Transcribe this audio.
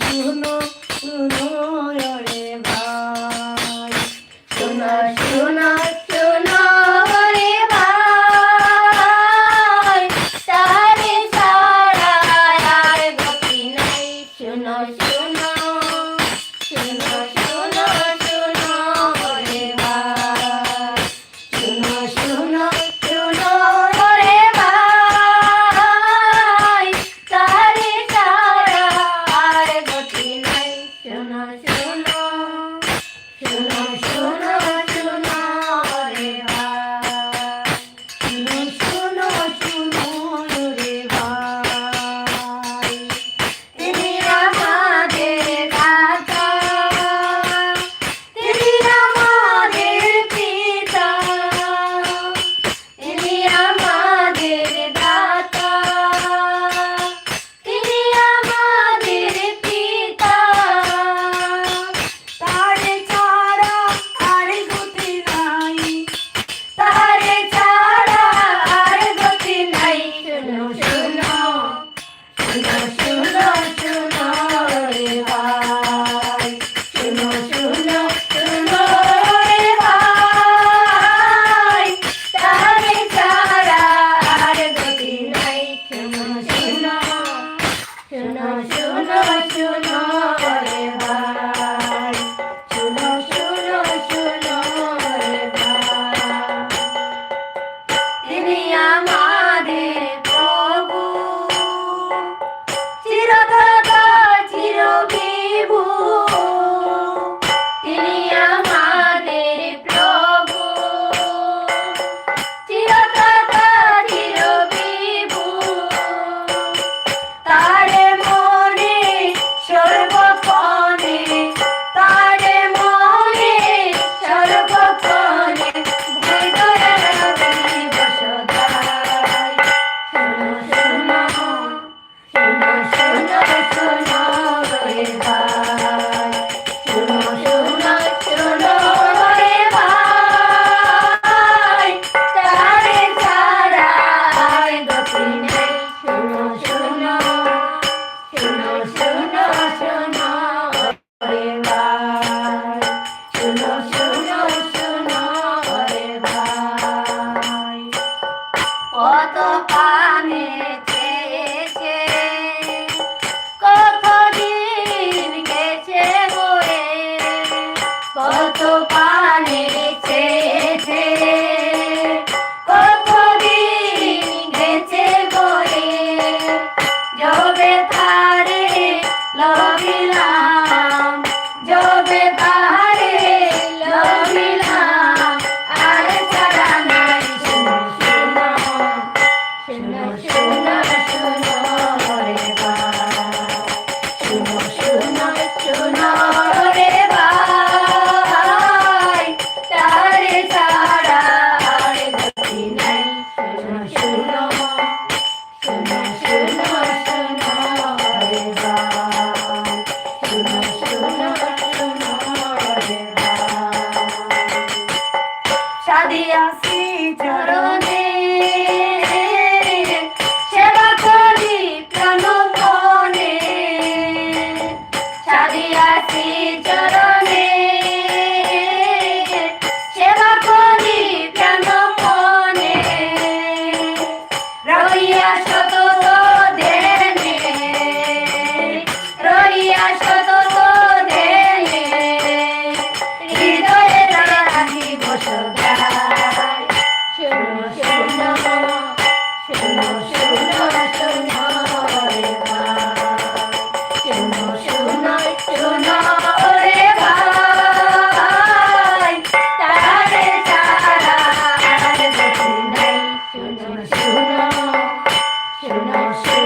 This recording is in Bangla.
শুনো শুনো কত পানে চেয়েছে কত দিন গেছে বয়ে? কত পানে চেয়েছে? গেছে বয়ে? যবে লবিলাম। পড়িয়াছি চরণ Krishna.